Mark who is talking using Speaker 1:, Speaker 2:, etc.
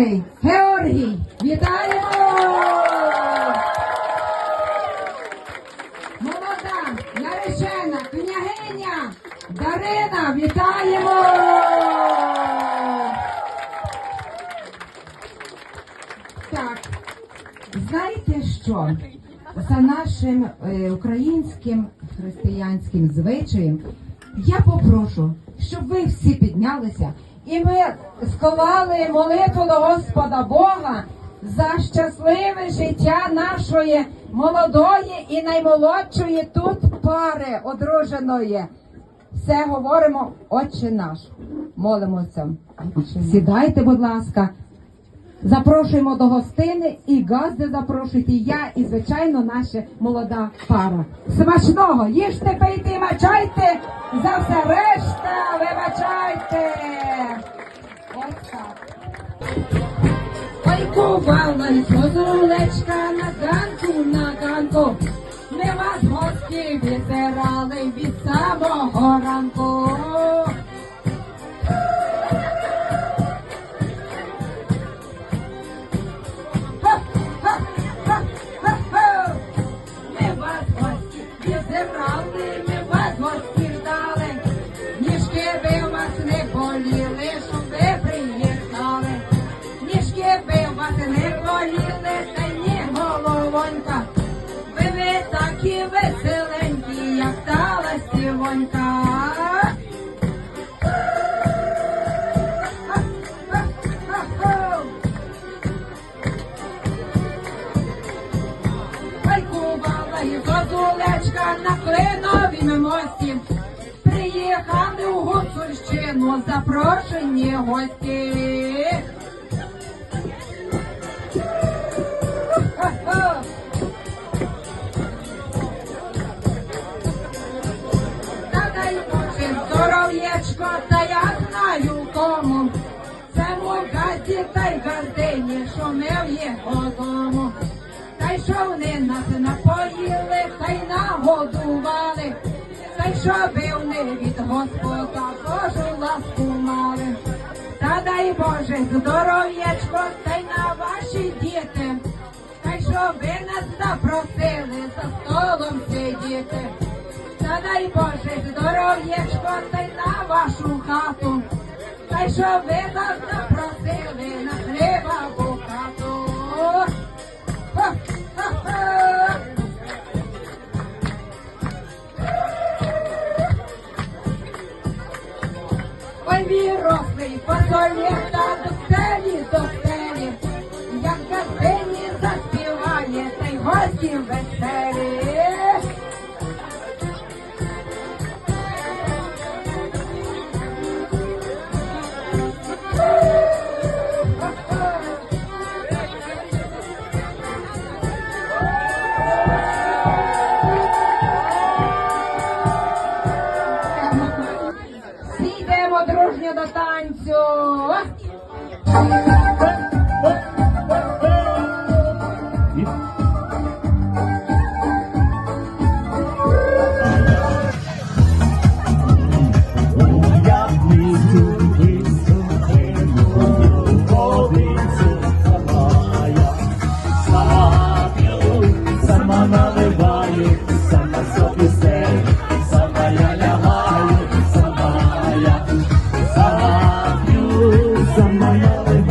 Speaker 1: наречений Георгій. Вітаємо! Молода наречена княгиня Дарина. Вітаємо! Так, знаєте що? За нашим е, українським християнським звичаєм я попрошу, щоб ви всі піднялися і ми склали молитву до Господа Бога за щасливе життя нашої молодої і наймолодшої тут пари одруженої. Все говоримо, Отче наш. Молимося. Сідайте, будь ласка. Запрошуємо до гостини і газди запрошуйте я і, звичайно, наша молода пара. Смачного! Їжте, пийте, і мачайте! За все решта вибачайте! Ой, з рулечка на ганку, на ганку. Ми вас гості відбирали від самого ранку. І на клиновім мості. Приїхали у Гуцульщину запрошені гості. Ха-ха! Та дай Боже здоров'ячко, та я знаю кому. Це мов газді та й газдині, що ми в його дому. Та й що вони нас щоби вони від Господа Божу ласку мали. Та дай Боже здоров'ячко, та на ваші діти. Та й щоби нас запросили за столом сидіти. Та дай Боже здоров'ячко, та на вашу хату. Та й щоби нас запросили на вірослий, посолі та до стелі, до стелі, як газині заспіває, та й гості веселі.
Speaker 2: Сама наливаю, сама собі стелю, сама